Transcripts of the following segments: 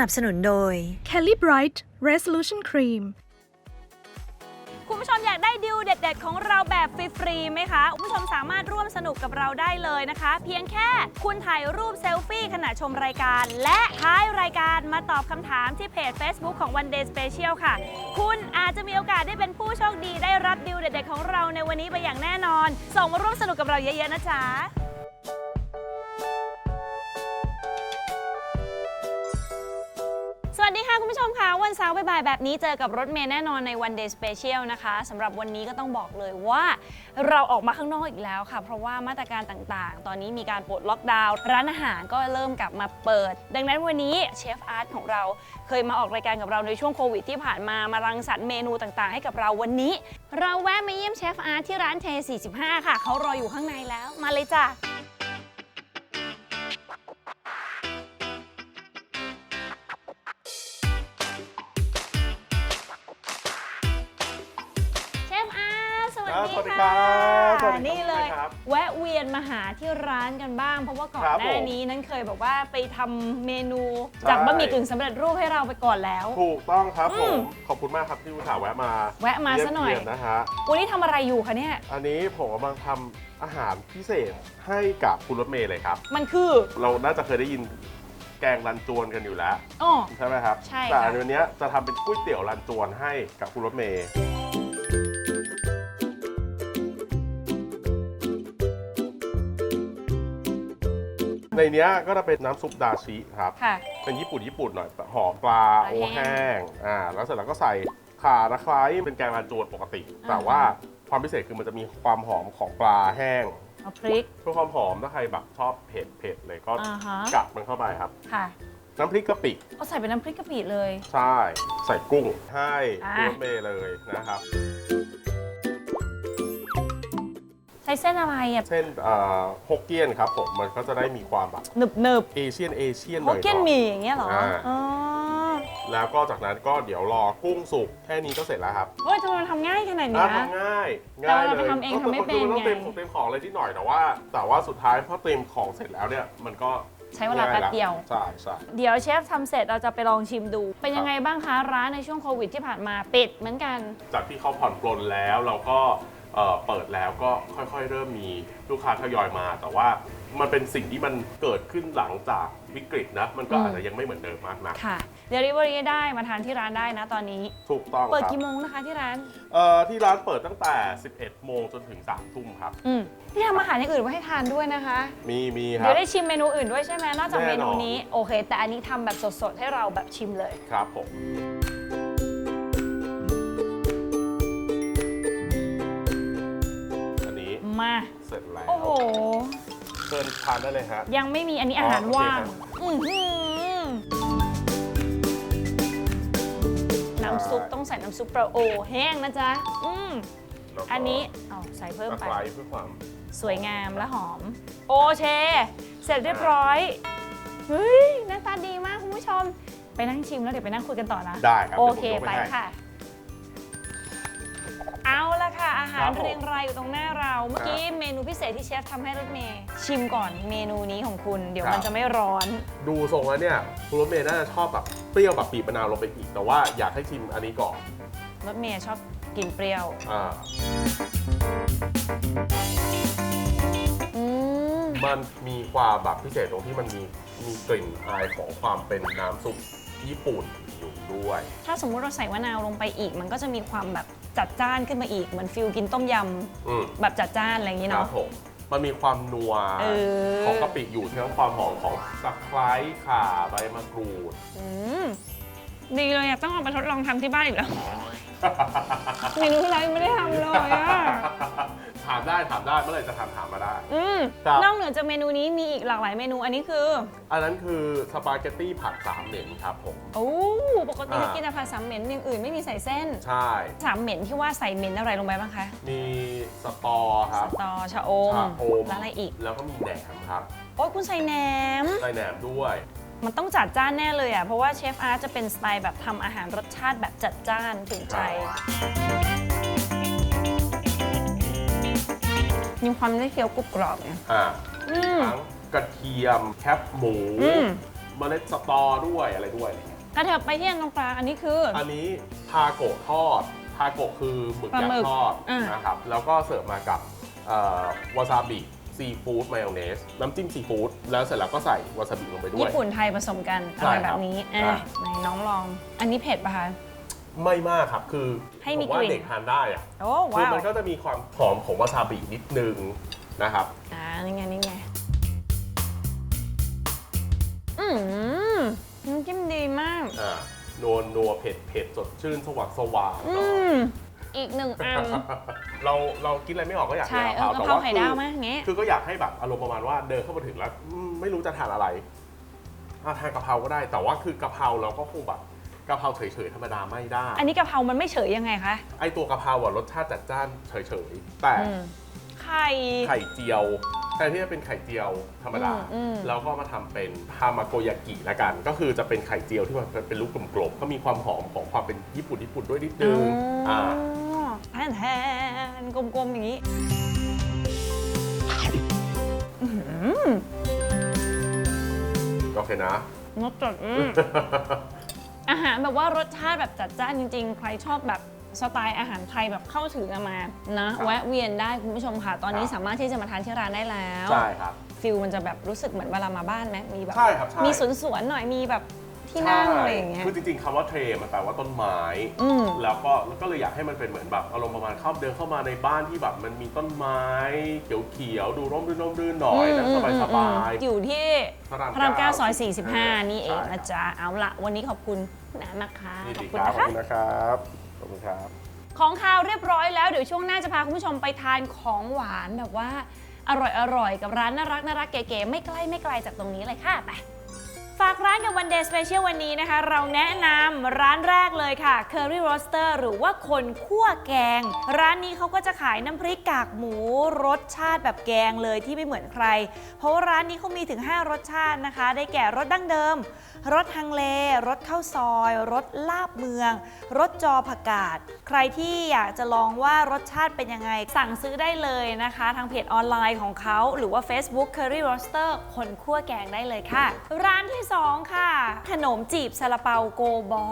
นับสนุนโดย Kelly Bright Resolution Cream คุณผู้ชมอยากได้ดิวเด็ด ๆ ของเราแบบฟรีๆไหมคะ คุณผู้ชมสามารถร่วมสนุกกับเราได้เลยนะคะ เพียงแค่คุณถ่ายรูปเซลฟี่ขณะชมรายการ และท้ายรายการมาตอบคำถามที่เพจ Facebook ของ One Day Special ค่ะ คุณอาจจะมีโอกาสได้เป็นผู้โชคดีได้รับดิวเด็ด ๆ ของเราในวันนี้ไปอย่างแน่นอน ส่งมาร่วมสนุกกับเราเยอะๆนะจ๊ะ ค่ะคุณผู้ชมค่ะวันเสาร์บ่ายๆแบบนี้เจอกับรถเมย์แน่นอนใน One Day Special นะคะสำหรับวันนี้ก็ต้องบอกเลยว่าเราออกมาข้างนอกอีกแล้วค่ะ เพราะว่ามาตรการต่างๆ ตอนนี้มีการปลดล็อกดาวน์ร้านอาหารก็เริ่มกลับมาเปิด ดังนั้นวันนี้เชฟอาร์ตของเราเคยมาออกรายการกับเราในช่วงโควิดที่ผ่านมามารังสรรค์เมนูต่างๆ ให้กับเราวันนี้ เราแวะมาเยี่ยมเชฟอาร์ตที่ร้านเท45ค่ะเขารออยู่ข้างในแล้วมาเลยจ้ะ มาหาที่ร้านกันบ้าง เพราะว่าก่อนครับหน้าผมนี้นั้นเคยบอกว่าไปทำเมนูใช่จากบะหมี่กึ่งสำเร็จรูปให้เราไปก่อนแล้ว ถูกต้องครับอืผม มขอบคุณมากครับที่อุตส่าห์แวะมาแวะมาซะหน่อยเยี่มเนะฮะ วันนี้ทำอะไรอยู่คะเนี่ย อันนี้ผมกำลังทำอาหารพิเศษให้กับคุณรถเมย์เลยครับ มันคือเราน่าจะเคยได้ยินแกงรันจวนกันอยู่แล้ว อ๋อ ใช่ไหมครับ ใช่แต่ค่ะอันเนี้ยจะทำเป็นก๋วยเตี๋ยวรันจวนให้กับคุณรถเมย์ ในเนี้ยก็จะเป็นน้ำซุปดาชิครับ ค่ะ เป็นญี่ปุ่นญี่ปุ่นหน่อยหอมปลาปลาโอแห้แห้งงอ่าแล้วเสร็จแล้วก็ใส่ข่าตะไคร้เป็นแกงรันจวนปกติอ่าแต่ว่าความพิเศษคือมันจะมีความหอมของปลาแห้งเอาพริก เพื่อความหอมถ้าใครแบบชอบเผ็ดเผ็ดเลยก็อ่าฮะ กัดมันเข้าไปครับ ค่ะน้ำพริกกะปิเอาใส่เป็นน้ำพริกกะปิเลย ใช่ ใส่กุ้งให้อ่าคุณรถเมย์เลยนะครับ ช้เส้นอะไรอะเส้นเอ่อฮกเกี้ยนครับผมมันก็จะได้มีความแบบหนึบหนึบเอเชียนเอเชียนหฮน่กอยๆเกี้ยนหมี่อย่างเงี้ยเหรออ่าอ๋อแล้วก็จากนั้นก็เดี๋ยวรอกุ้งสุกแค่นี้ก็เสร็จแล้วครับเฮ้ยทำไมมันทำง่ายขนาดอะเนี้ยทำง่ายแต่ง่ายว่าเราเลไปยทำเองก็ทำไม่เป็นคือมันต้องไงเตรียมของเตรียมของอะไรที่หน่อยแต่ว่า แต่ว่าสุดท้ายพอเตรียมของเสร็จแล้วเนี่ยมันก็ใช้เวลาแป๊บเดียว ใช่ใช่ เดี๋ยวเชฟทำเสร็จเราจะไปลองชิมดู เป็นยังไงบ้างคะ ร้านในช่วงโควิดที่ผ่านมาปิดเหมือนกัน จากที่เขาผ่อนปลนแล้วเราก็ เอ่อเปิดแล้วก็ค่อยๆ เริ่มมีลูกค้าทยอยมา แต่ว่ามันเป็นสิ่งที่มันเกิดขึ้นหลังจากวิกฤตนะ มันก็อืมอาจจะยังไม่เหมือนเดิมมากนะค่ะเดลิเวอรี่ได้มาทานที่ร้านได้นะตอนนี้ ถูกต้องเปิดครับกี่โมงนะคะที่ร้าน เอ่อที่ร้านเปิดตั้งแต่ 11 โมงจนถึง 3 ทุ่มครับ อืมนี่ทำอาหารอย่างอื่นไว้ให้ทานด้วยนะคะ มีมีครัเดี๋บยวได้ชิมเมนูอื่นด้วยใช่ไหมนอกจากแน่เมนอนนูนี้ โอเค แต่อันนี้ทำแบบสดๆ ให้เราแบบชิมเลย ครับผม มา เสร็จแล้วโอ้โห เชิญทานได้เลยฮะ ยังไม่มีอันนี้อาหารอ๋อโอเคว่างครับอื้อหือน้ำซุปต้องใส่น้ำซุปเปล่าโอแห้งนะจ๊ะ อืมแล้วก็อันนี้เอาใส่เพิ่มตะไป ไคร้เพื่อความ สวยงามและหอม โอเช เสร็จเรียบร้อย เฮ้ยหน้าตาดีมากคุณผู้ชม ไปนั่งชิมแล้วเดี๋ยวไปนั่งคุยกันต่อนะได้ครับโอดี๋ยวผมเคยกไปให้ ค่ะ เอาละค่ะ อาหาครรับผมเรียงรายอยู่ตรงหน้าเรา เมื่อกี้เมนูพิเศษที่เชฟทำให้รถเมย์ชิมก่อนเมนูนี้ของคุณ เดี๋ยวครับมันจะไม่ร้อน ดูทรงแล้วเนี่ยคุณรถเมย์น่าจะชอบแบบเปรี้ยวแบบปีบมะนาวลงไปอีก แต่ว่าอยากให้ชิมอันนี้ก่อนรถเมย์ชอบกินเปรี้ยวอ่าอืมมันมีความแบบพิเศษตรงที่มันมีมีกลิ่นอายของความเป็นน้ำซุปญี่ปุ่นอยู่ด้วย ถ้าสมมุติเราใส่มะนาวลงไปอีก มันก็จะมีความแบบ จัดจ้านขึ้นมาอีกเหมือนฟิลกินต้มยอืมำแบบจัดจ้านอะไรอย่างนี้ครัเนาะ บผมมันมีความนัวเออ ของกะปิอยู่ทั้งความหอมของตะไคร้ข่าใบมะกรูด อืมดีเลยอะต้องเอาไปทดลองทำที่บ้านอีกแล้ว เมนูที่เรายังไม่ได้ทำเลยอะถามได้ถามได้เมื่อไหร่จะถามถามมาได้ อืมครับ นอกเหนือจากเมนูนี้มีอีกหลากหลายเมนูอันนี้คืออันนั้นคือสปาเกตตี้ผัดสามเหม็นครับผม โอ้ปกติอ่ากินแต่ผัดสามเหม็นอย่างอื่นไม่มีใส่เส้นใช่ สามเหม็นที่ว่าใส่เหม็นอะไรลงไปบ้างคะมีสตอคสรับตอชะอมชาโอมแล้วอะไรอีก แล้วก็มีแหนมครับ โอ้ยคุณใส่แหนม ใส่แหนมด้วย มันต้องจัดจ้านแน่เลยอะเพราะว่าเชฟอาร์ตจะเป็นสไตล์แบบทำอาหารรสชาติแบบจัดจ้านถึงใจ มีความได้เคี้ยวกรุบกรอบเนี่ยอ่าอืม ทั้งกระเทียมแคปหมูอืม เมล็ดสตอด้วยอะไรด้วยอะไรเงี้ยกระเถิบไปที่อันตรงกลางอันนี้คืออ อันนี้ทาโกะทอดทาโกะคือหมึกปลายัหมึกกษ์ทอดอ่านนะครับแล้วก็เสิร์ฟมากับเอ่อวาซาบิ ซีฟู้ดมายองเนสน้ำจิ้มซีฟู้ดแล้วเสร็จแล้วก็ใส่วาซาบิลงไปด้วย ญี่ปุ่นไทยผสมกันใช่อะไรครับแบบนี้อะอะ ไหนน้องลอง อันนี้เผ็ดปะคะ ไม่มากครับคือให้มีผมว่ากลิ่น เด็กทานได้อะโอ้คือว้าวมันก็จะมีความหอมของวาซาบินิดนึงนะครับ อ่านี่ไงนี่ไงอืมน้ำจิ้มดีมาก อ่านัวนัวเผ็ดเผ็ดสดชื่นสว่างสว่างอืม อีกหนึ่งอัน เราเรากินอะไรไม่ออกก็อยากใช่กินเออกะเพราไข่ดาวมั้ยอย่างงี้คือก็อยากให้แบบอารมณ์ประมาณว่าเดินเข้ามาถึงแล้วอืมไม่รู้จะทานอะไรอะทานกะเพราก็ได้ แต่ว่าคือกะเพราเราก็คงแบบกะเพราเฉยๆธรรมดาไม่ได้ อันนี้กะเพรามันไม่เฉยยังไงคะ ไอตัวกะเพราอะรสชาติจัดจ้านเฉยๆ แต่อืม ไข่ ไข่เจียวแทนที่จะเป็นไข่เจียวธรรมดา อืมอืม เราก็มาทำเป็นฮามาโกยากิละกัน ก็คือจะเป็นไข่เจียวที่มันเป็นลูกกลมๆก็มีความหอมของความเป็นญี่ปุ่นญี่ปุ่นด้วยนิดนึงอ๋ออ่า แทนแทนกลมๆอย่างนี้โอเคนะ รสจัดอืม อาหารแบบว่ารสชาติแบบจัดจ้านจริง ๆ ใครชอบแบบสไตล์อาหารไทยแบบเข้าถึงกันมานะ ครับแวะเวียนได้คุณผู้ชมค่ะ ตอนนี้ครับ สามารถที่จะมาทานที่ร้านได้แล้ว ใช่ครับ ฟิลมันจะแบบรู้สึกเหมือนเวลามาบ้านไหมมีแบบ ใช่ครับใช่ มีสวนสวนๆหน่อยมีแบบ ที่นั่งอะไรอย่างเงี้ย คือจริงๆคำว่าเทรมันแปลว่าต้นไม้ อืม แล้วก็แล้วก็เลยอยากให้มันเป็นเหมือนแบบอารมณ์ประมาณเข้าเดินเข้ามาในบ้านที่แบบมันมีต้นไม้ เขียวๆดูร่มรื่นร่มรื่นหน่อยนะสบายๆอยู่ที่พระรามพระรามเก้าเก้าซอย 45 นี่เองใช่ครับ นะจ๊ะ เอาละวันนี้ขอบคุณนะนะคะยินขอดีบคุณครับนะขอบคะ คุณนะครับ ขอบคุณครับ ของคาวเรียบร้อยแล้วเดี๋ยวช่วงหน้าจะพาคุณผู้ชมไปทานของหวานแบบว่า อร่อยอร่อยๆกับร้านน่ารักน่ารักเก๋ๆไม่ใกล้ไม่ไกลจากตรงนี้เลยค่ะไปฝากร้านกับวันเดย์สเปเชียลวันนี้นะคะ เราแนะนำร้านแรกเลยค่ะ Curry Roaster หรือว่าคนคั่วแกง ร้านนี้เขาก็จะขายน้ำพริกกากหมู รสชาติแบบแกงเลยที่ไม่เหมือนใคร เพราะว่าร้านนี้เขามีถึง 5 รสชาตินะคะ ได้แก่รสดั้งเดิม รสฮังเล รสข้าวซอย รสลาบเมือง รสจอผักกาด ใครที่อยากจะลองว่ารสชาติเป็นยังไง สั่งซื้อได้เลยนะคะ ทางเพจออนไลน์ของเขาหรือว่า Facebook Curry Roaster คนคั่วแกงได้เลยค่ะ ร้านที่2ค่ะ ขนมจีบซาลาเปาโกบอ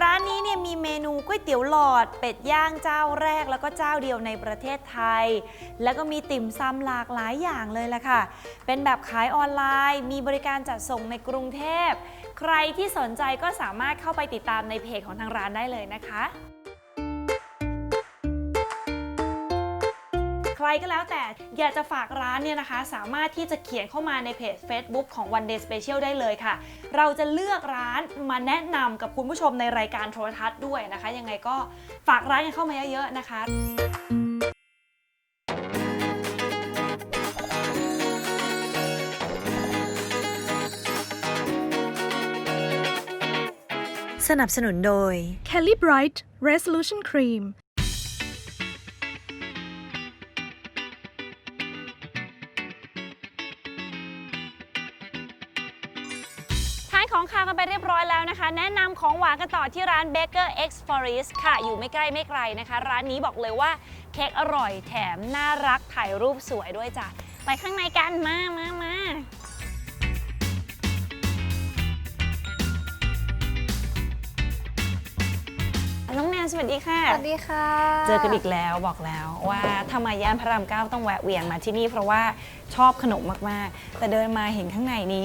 ร้านนี้เนี่ยมีเมนูก๋วยเตี๋ยวหลอด เป็ดย่างเจ้าแรกแล้วก็เจ้าเดียวในประเทศไทย แล้วก็มีติ่มซำหลากหลายอย่างเลยละค่ะ เป็นแบบขายออนไลน์ มีบริการจัดส่งในกรุงเทพ ใครที่สนใจก็สามารถเข้าไปติดตามในเพจของทางร้านได้เลยนะคะ รก็แล้วแต่อยากจะฝากร้านเนี่ยนะคะ สามารถที่จะเขียนเข้ามาในเพจ Facebook ของ One Day Special ได้เลยค่ะ เราจะเลือกร้านมาแนะนำกับคุณผู้ชมในรายการโทรทัศน์ด้วยนะคะ ยังไงก็ฝากร้านกันเข้ามาเยอะๆนะคะสนับสนุนโดย Kelly Bright Resolution Cream านของคาวกันไปเรียบร้อยแล้วนะคะ แนะนำของหวานกันต่อที่ร้าน Baker X Forest ค่ะ อยู่ไม่ใกล้ไม่ไกลนะคะ ร้านนี้บอกเลยว่าเค้กอร่อยแถมน่ารักถ่ายรูปสวยด้วยจ้ะ ไปข้างในกันมามามาน้องแนนสวัสดีค่ะ สวัสดีค่ะ เจอกันอีกแล้วบอกแล้วว่าถ้ามาย่านพระรามเก้าต้องแวะเวียนมาที่นี่เพราะว่าชอบขนมมาก ๆ แต่เดินมาเห็นข้างในนี้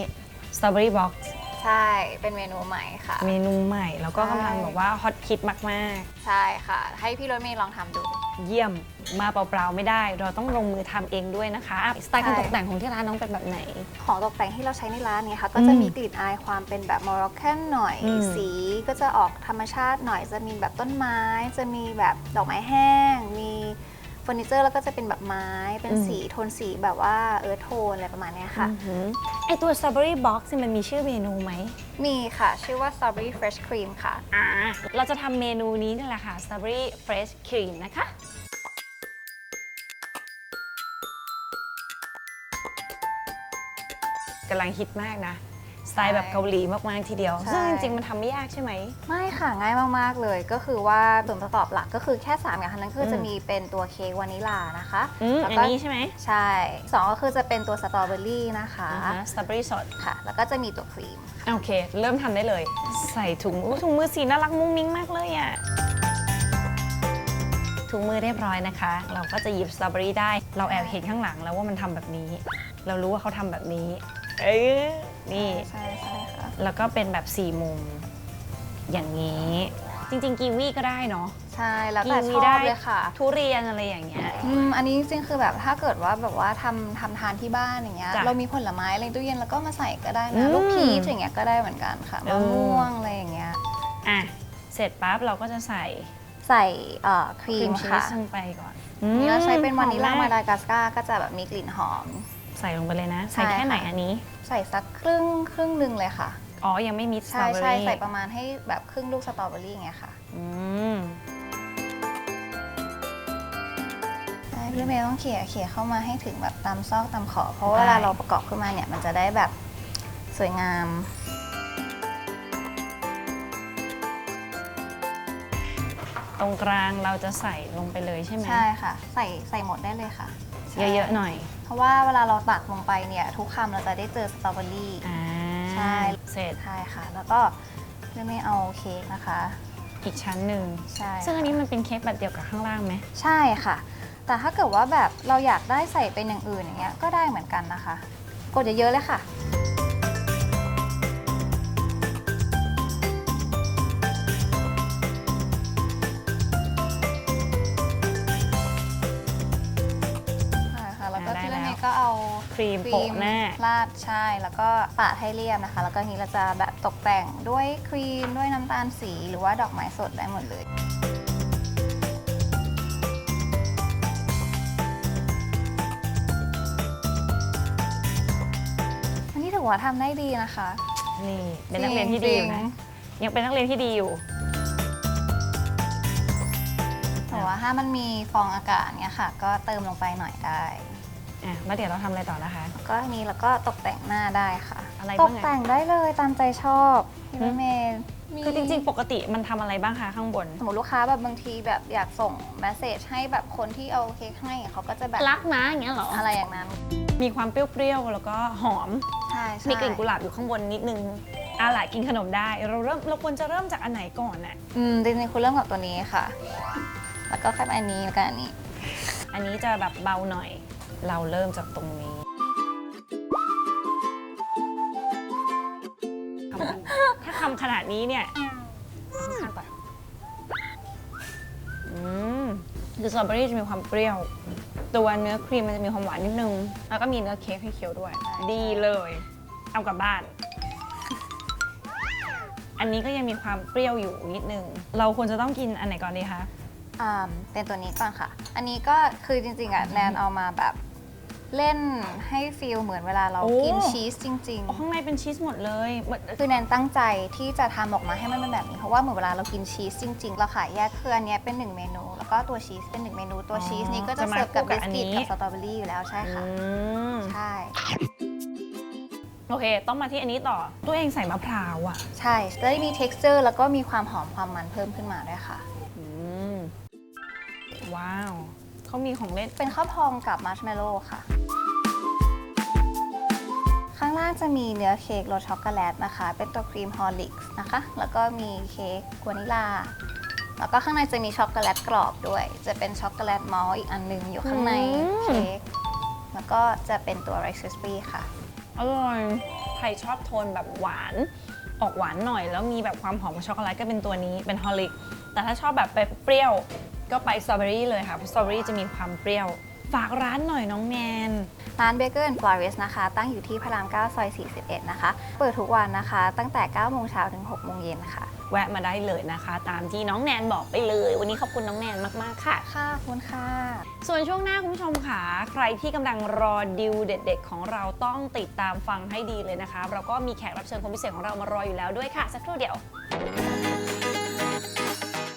สตรอเบอรี่บ็อกซ์ ใช่เป็นเมนูใหม่ค่ะ เมนูใหม่แล้วก็ใช่ กำลังแบบว่าฮอตฮิตมากใช่ค่ะ ให้พี่รถเมย์ลองทำดู ๆ เยี่ยมมาเปล่าๆไม่ได้ เราต้องลงมือทำเองด้วยนะคะอะสไตล์การใช่ ตกแต่งของที่ร้านน้องเป็นแบบไหน ของตกแต่งที่เราใช้ในร้านเนี่ยค่ะ ก็จะอืมมีกลิ่นอายความเป็นแบบมอร็อกกันหน่อย อืม สีก็จะออกธรรมชาติหน่อยจะมีแบบต้นไม้ จะมีแบบดอกไม้แห้ง มีเฟ อร์นิเจอร์แล้วก็จะเป็นแบบไม้เป็นสีโทนสีแบบว่าเออโทนอะไรประมาณเนี้ยค่ะอือหือไอตัว strawberry box เนี่ยมันมีชื่อเมนูไหม มีค่ะ ชื่อว่า strawberry fresh cream ค่ะ อ่า เราจะทำเมนูนี้นี่แหละค่ะ strawberry fresh cream นะคะ กำลังฮิตมากนะ สไตล์แบบเกาหลีมากๆทีเดียว ใช่ ซึ่งจริงๆมันทำไม่ยากใช่ไหม ไม่ค่ะ ง่ายมาก ๆ เลยก็คือว่าส่วนประกอบหลักก็คือแค่ 3 อย่างเท่านั้นคืออม จะมีเป็นตัวเค้กวานิลานะคะอืมแล้วอันก็นี้ใช่ไหมใช่สองก็คือจะเป็นตัวสตรอเบอรี่นะคะอ่าฮะสตรอเบอรี่สดค่ะ แล้วก็จะมีตัวครีม โอเค เริ่มทำได้เลย ใส่ถุงอุ๊ยถุงมือสีน่ารักมุ้งมิ้งมากเลยอะ่ะถุงมือเรียบร้อยนะคะ เราก็จะหยิบสตรอเบอรี่ได้ เราแอบเห็นข้างหลังแล้วว่ามันทำแบบนี้ เรารู้ว่าเขาทำแบบนี้ เอ้ย นี่ใช่ใช่ค่ะแล้วก็เป็นแบบสี่มุม อย่างนี้ จริง ๆ กีวีก็ได้เนาะ ใช่แล้วกีแต่ชวีอบได้เลยค่ะทุเรียนอะไรอย่างเงี้ย อืมอันนี้จริงๆคือแบบถ้าเกิดว่าแบบว่าทำทำทานที่บ้านอย่างเงี้ยจ้ะเรามีผลไม้อะไรในตู้เย็นแล้วก็มาใส่ก็ได้อืนะมลูกพีชอย่างเงี้ยก็ได้เหมือนกันค่ะเอมะอม่วงอะไรอย่างเงี้ยอะ เสร็จปั๊บเราก็จะใส่ใส่เอ่อครีครีมมชีค่ะสลงไปก่อนนี่เราใช้เป็นวานิลาหอมากดากัสการ์ก็จะแบบมีกลิ่นหอม ใส่ลงไปเลยนะใช่ใส่แค่ไหนค่ะอันนี้ ใส่สักครึ่งครึ่งหนึ่งเลยค่ะ อ๋อ ยังไม่มิดสตรใช่อเบอใช่รี่ใส่ประมาณให้แบบครึ่งลูกสตรอเบอรี่ไงค่ะ อืมใช่พี่เมย์ต้องเขี่ยเขี่ยเข้ามาให้ถึงแบบตามซอกตามขอบเพราะว่าได้เวลาเราประกอบขึ้นมาเนี่ยมันจะได้แบบสวยงามตรงกลางเราจะใส่ลงไปเลยใช่ไหมใช่ค่ะ ใส่ใส่หมดได้เลยค่ะใช่เยอะๆหน่อยเพ ราะว่าเวลาเราตักลงไปเนี่ยทุกคำเราจะได้เจอสตรอเบอรี่อ่าใช่เสร็จใช่ค่ะ แล้วก็พี่เมย์เอาเค้กนะคะ อีกชั้นหนึ่งใช่ซึ่งอันนี้มันเป็นเค้กแบบเดียวกับข้างล่างไหมใช่ค่ะ แต่ถ้าเกิดว่าแบบเราอยากได้ใส่เป็นอย่างอื่นอย่างเงี้ยก็ได้เหมือนกันนะคะ กดเยอะๆเลยค่ะ รีมโปะหน้าราดใช่ แล้วก็ปาดให้เรียบนะคะ แล้วก็ทีนี้เราจะแบบตกแต่งด้วยครีมด้วยน้ำตาลสีหรือว่าดอกไม้สดได้หมดเลย อันนี้ถือว่าทำได้ดีนะคะ นี่เป็นนักเรียนที่ดีอยู่นะ ยังเป็นนักเรียนที่ดีอยู่ แต่ว่าถ้ามันมีฟองอากาศเนี่ยค่ะ ก็เติมลงไปหน่อยได้ อะแล้วเดี๋ยวเราทำอะไรต่อนะคะแล้วก็ทีนี้เราก็ตกแต่งหน้าได้ค่ะ อะไรตบ้างกอะแต่งได้เลยตามใจชอบพี่อืมเมย์มีคือจริงๆ ปกติมันทำอะไรบ้างคะข้างบน สมมติลูกค้าแบบบางทีแบบอยากส่งแมสเซจให้แบบคนที่เอาเค้กให้เขาก็จะแบบรักนะอย่างเงี้ยเหรอ อะไรอย่างนั้นมีความเปรี้ยวๆ แล้วก็หอม ใช่ใช่มีกลิ่นกุหลาบอยู่ข้างบนนิดนึงอะหละกินขนมได้ เราเริ่มเราควรจะเริ่มจากอันไหนก่อนน่ะ อืมจริงๆคุณเริ่มกับตัวนี้ค่ะ แล้วก็ค่อยมาอันนี้แล้วก็อันนี้ อันนี้จะแบบเบาหน่อย เราเริ่มจากตรงนี้ทำถ้าทำขนาดนี้เนี่ยเอาข้างๆก่อนอืมคือสตรอเบอรี่จะมีความเปรี้ยว ตัวเนื้อครีมมันจะมีความหวานนิดนึง แล้วก็มีเนื้อเค้กให้เคี้ยวด้วย ดีเลย เอากลับบ้าน อันนี้ก็ยังมีความเปรี้ยวอยู่นิดนึง เราควรจะต้องกินอันไหนก่อนดีคะ อ่าเป็นตัวนี้ก่อนค่ะ อันนี้ก็คือจริงๆอะแนนเอามาแบบเล่นให้ฟีลเหมือนเวลาเราโอ้ กินชีสจริง อ๋อข้างในเป็นชีสหมดเลยเหมือน ๆ คือแนนตั้งใจที่จะทำออกมาให้มันเป็นแบบนี้ เพราะว่าเหมือนเวลาเรากินชีสจริงๆเราขายแยกคืออันเนี้ยเป็นหนึ่งเมนู แล้วก็ตัวชีสเป็นหนึ่งเมนูตัวชีสนี้ก็จะเสิร์ฟกับบิสกิตกับสตรอเบอรี่อยู่แล้วใช่ค่ะ อืมใช่โอเค ต้องมาที่อันนี้ต่อ ตัวเองใส่มะพร้าวอะ ใช่จะได้มี texture แล้วก็มีความหอมความมันเพิ่มขึ้นมาด้วยค่ะอืม ว้าวเขามีของเล่น เป็นข้าวพองกับมัชเมลโล่ค่ะ ข้างล่างจะมีเนื้อเค้กรสช็อกโกแลตนะคะ เป็นตัวครีมฮอลลิกส์นะคะ แล้วก็มีเค้กวานิลา แล้วก็ข้างในจะมีช็อกโกแลตกรอบด้วย จะเป็นช็อกโกแลตมอลต์อีกอันหนึงอยู่ข้างในอืมเค้ก แล้วก็จะเป็นตัวไรซ์คริสปี้ค่ะ อร่อย ใครชอบโทนแบบหวาน ออกหวานหน่อย แล้วมีแบบความหอมของช็อกโกแลตก็เป็นตัวนี้ เป็นฮอลลิก แต่ถ้าชอบแบบเปรี้ยว ก็ไปสตรอเบอรี่เลยค่ะเพราะสตรอเบอรี่จะมีความเปรี้ยว ฝากร้านหน่อยน้องแนน ร้าน Baker and Florist นะคะ ตั้งอยู่ที่พระราม 9 ซอย 41 นะคะ เปิดทุกวันนะคะ ตั้งแต่ 9 โมงเช้าถึง 6 โมงเย็นค่ะ แวะมาได้เลยนะคะ ตามที่น้องแนนบอกไปเลย วันนี้ขอบคุณน้องแนนมาก ๆ ค่ะ ค่ะขอบคุณค่ะ ส่วนช่วงหน้าคุณผู้ชมค่ะ ใครที่กำลังรอดิวเด็ด ๆ ของเราต้องติดตามฟังให้ดีเลยนะคะ เราก็มีแขกรับเชิญคนพิเศษของเรามารออยู่แล้วด้วยค่ะ สักครู่เดียว